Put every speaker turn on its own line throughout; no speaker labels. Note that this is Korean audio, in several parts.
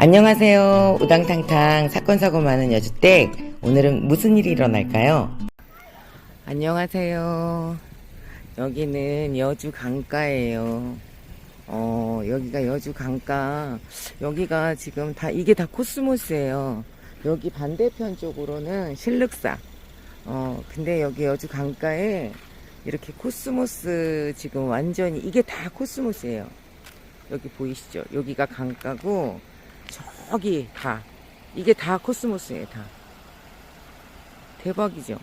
안녕하세요. 우당탕탕 사건 사고 많은 여주댁. 오늘은 무슨 일이 일어날까요? 안녕하세요. 여기는 여주 강가예요. 어, 여기가 여주 강가. 여기가 지금 다 이게 다 코스모스예요. 여기 반대편 쪽으로는 실륵사. 어, 근데 여기 여주 강가에 이렇게 코스모스 지금 완전히 이게 다 코스모스예요. 여기 보이시죠? 여기가 강가고 저기 다. 이게 다 코스모스예요 다. 대박이죠.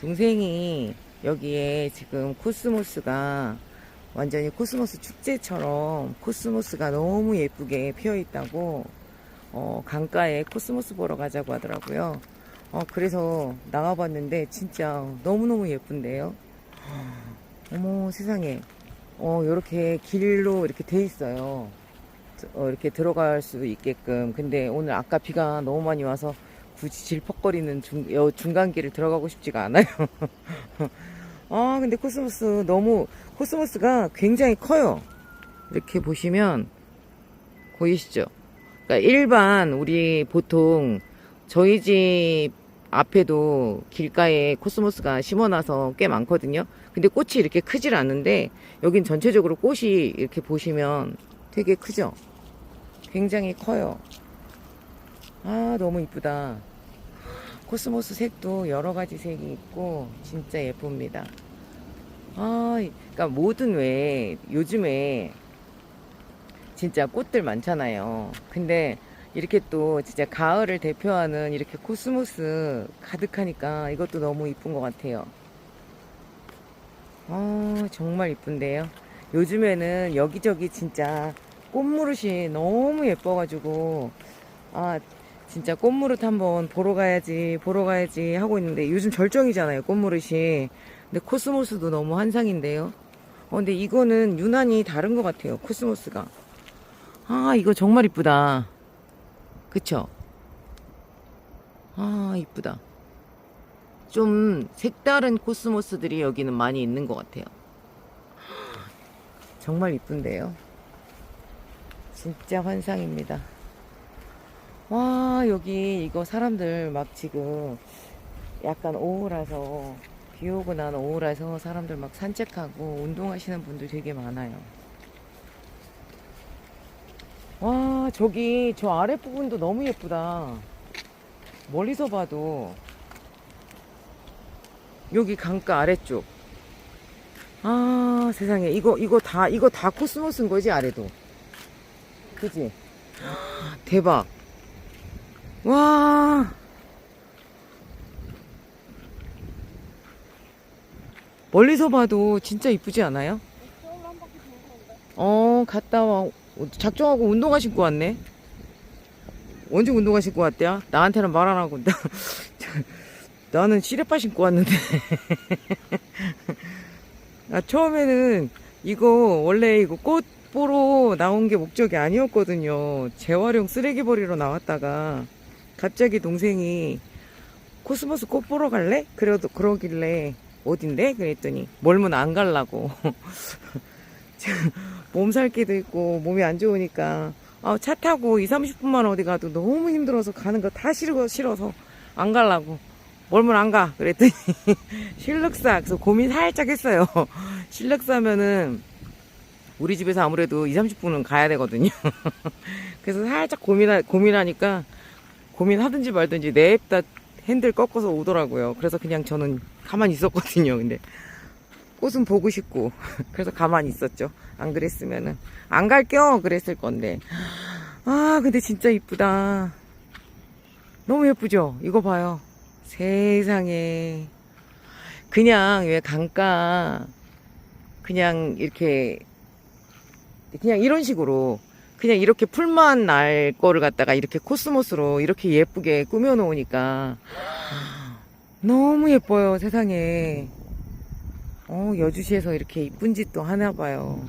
동생이 여기에 지금 코스모스가 완전히 코스모스 축제처럼 코스모스가 너무 예쁘게 피어 있다고 어, 강가에 코스모스 보러 가자고 하더라고요. 어, 그래서 나가봤는데 진짜 너무너무 예쁜데요? 어머 세상에. 어, 요렇게 길로 이렇게 돼 있어요 어, 이렇게 들어갈 수도 있게끔. 근데 오늘 아까 비가 너무 많이 와서 굳이 질퍽거리는 중, 여, 중간길을 들어가고 싶지가 않아요. 아, 근데 코스모스 너무, 코스모스가 굉장히 커요. 이렇게 보시면, 보이시죠? 그러니까 일반, 우리 보통, 저희 집 앞에도 길가에 코스모스가 심어놔서 꽤 많거든요. 근데 꽃이 이렇게 크질 않은데, 여긴 전체적으로 꽃이 이렇게 보시면 되게 크죠? 굉장히 커요. 아, 너무 이쁘다. 코스모스 색도 여러 가지 색이 있고, 진짜 예쁩니다. 아, 그러니까 모든 왜, 요즘에 진짜 꽃들 많잖아요. 근데 이렇게 또 진짜 가을을 대표하는 이렇게 코스모스 가득하니까 이것도 너무 이쁜 것 같아요. 아, 정말 이쁜데요. 요즘에는 여기저기 진짜 꽃무릇이 너무 예뻐가지고 아 진짜 꽃무릇 한번 보러 가야지 보러 가야지 하고 있는데 요즘 절정이잖아요 꽃무릇이. 근데 코스모스도 너무 환상인데요. 어 근데 이거는 유난히 다른 것 같아요 코스모스가. 아 이거 정말 이쁘다. 그쵸? 아 이쁘다. 좀 색다른 코스모스들이 여기는 많이 있는 것 같아요 정말 이쁜데요 진짜 환상입니다. 와, 여기 이거 사람들 막 지금 약간 오후라서 비 오고 난 오후라서 사람들 막 산책하고 운동하시는 분들 되게 많아요. 와, 저기 저 아랫부분도 너무 예쁘다. 멀리서 봐도 여기 강가 아래쪽. 아, 세상에 이거 이거 다 이거 다 코스모스인 거지 아래도. 그지? 대박. 와. 멀리서 봐도 진짜 이쁘지 않아요? 어, 갔다 와. 작정하고 운동화 신고 왔네. 언제 운동화 신고 왔대야? 나한테는 말 안 하고. 나, 나는 시레빠 신고 왔는데. 아, 처음에는 이거 원래 이거 꽃 보러 나온 게 목적이 아니었거든요. 재활용 쓰레기 버리러 나왔다가 갑자기 동생이 코스모스 꽃 보러 갈래? 그래도 그러길래 어딘데? 그랬더니 멀면 안 갈라고. 몸살기도 있고 몸이 안 좋으니까 아, 차 타고 2, 30분만 어디 가도 너무 힘들어서 가는 거 다 싫어, 싫어서 안 갈라고. 멀면 안 가. 그랬더니 실륵사. 그래서 고민 살짝 했어요. 실륵사면은 우리 집에서 아무래도 2, 30분은 가야 되거든요. 그래서 살짝 고민하, 고민하니까 고민하든지 말든지 냅다 핸들 꺾어서 오더라고요. 그래서 그냥 저는 가만히 있었거든요. 근데 꽃은 보고 싶고 그래서 가만히 있었죠. 안 그랬으면은 안 갈겨 그랬을 건데 아 근데 진짜 이쁘다. 너무 예쁘죠? 이거 봐요. 세상에. 그냥 왜 강가 그냥 이렇게 그냥 이런 식으로 그냥 이렇게 풀만 날 거를 갖다가 이렇게 코스모스로 이렇게 예쁘게 꾸며 놓으니까 너무 예뻐요 세상에. 어 여주시에서 이렇게 이쁜 짓도 하나 봐요.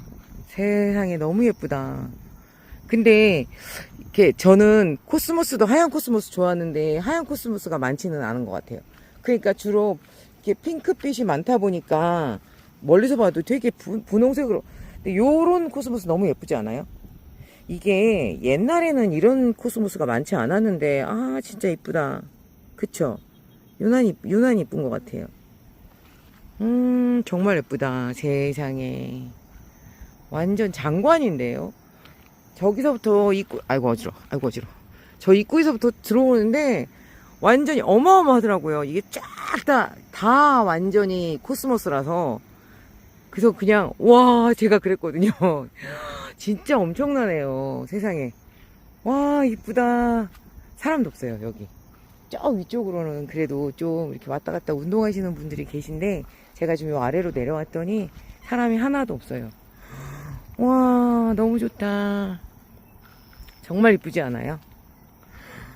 세상에 너무 예쁘다 근데 이렇게 저는 코스모스도 하얀 코스모스 좋아하는데 하얀 코스모스가 많지는 않은 것 같아요. 그러니까 주로 이렇게 핑크빛이 많다 보니까 멀리서 봐도 되게 분, 분홍색으로. 근데 요런 코스모스 너무 예쁘지 않아요? 이게 옛날에는 이런 코스모스가 많지 않았는데 아 진짜 이쁘다. 그쵸? 유난히 유난히 이쁜 것 같아요. 음 정말 예쁘다 세상에. 완전 장관인데요 저기서부터 입구 아이고 어지러 아이고 어지러 저 입구에서부터 들어오는데 완전히 어마어마하더라고요. 이게 쫙다다 완전히 코스모스라서. 그래서 그냥 와 제가 그랬거든요. 진짜 엄청나네요 세상에. 와 이쁘다. 사람도 없어요 여기. 저 위쪽으로는 그래도 좀 이렇게 왔다 갔다 운동하시는 분들이 계신데 제가 지금 요 아래로 내려왔더니 사람이 하나도 없어요. 와 너무 좋다 정말 이쁘지 않아요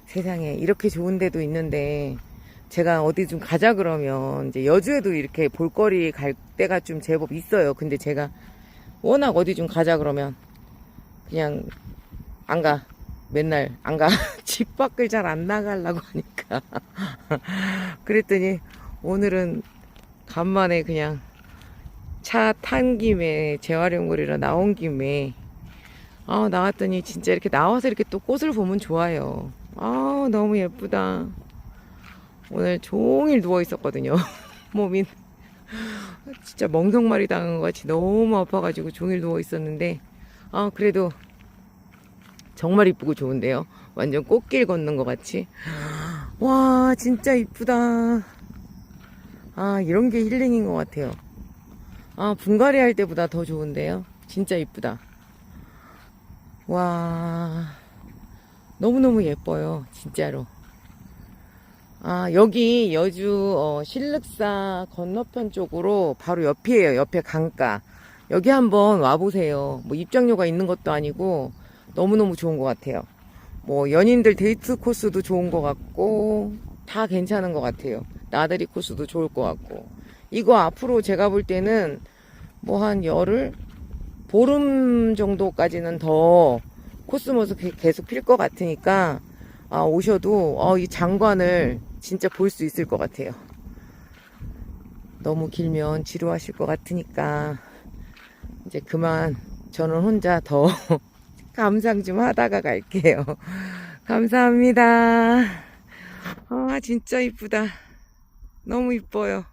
세상에 이렇게 좋은 데도 있는데 제가 어디 좀 가자 그러면 이제 여주에도 이렇게 볼거리 갈 때가 좀 제법 있어요 근데 제가 워낙 어디 좀 가자 그러면 그냥 안 가. 맨날 안 가. 집 밖을 잘 안 나가려고 하니까. 그랬더니 오늘은 간만에 그냥 차 탄 김에 재활용거리로 나온 김에 아 나왔더니 진짜 이렇게 나와서 이렇게 또 꽃을 보면 좋아요. 아 너무 예쁘다. 오늘 종일 누워 있었거든요. 몸이 진짜 멍석말이 당한 것 같이 너무 아파가지고 종일 누워 있었는데 아 그래도 정말 이쁘고 좋은데요. 완전 꽃길 걷는 것 같이. 와 진짜 이쁘다. 아 이런 게 힐링인 것 같아요. 아 분갈이 할 때보다 더 좋은데요. 진짜 이쁘다. 와 너무너무 예뻐요. 진짜로. 아 여기 여주 어, 신륵사 건너편 쪽으로 바로 옆이에요. 옆에 강가. 여기 한번 와보세요. 뭐 입장료가 있는 것도 아니고 너무너무 좋은 것 같아요. 뭐 연인들 데이트 코스도 좋은 것 같고 다 괜찮은 것 같아요. 나들이 코스도 좋을 것 같고 이거 앞으로 제가 볼 때는 뭐 한 열흘 보름 정도까지는 더 코스모스 게- 계속 필 것 같으니까 아, 오셔도 어, 이 장관을 진짜 볼 수 있을 것 같아요. 너무 길면 지루하실 것 같으니까 이제 그만 저는 혼자 더 감상 좀 하다가 갈게요. 감사합니다. 아, 진짜 이쁘다. 너무 이뻐요.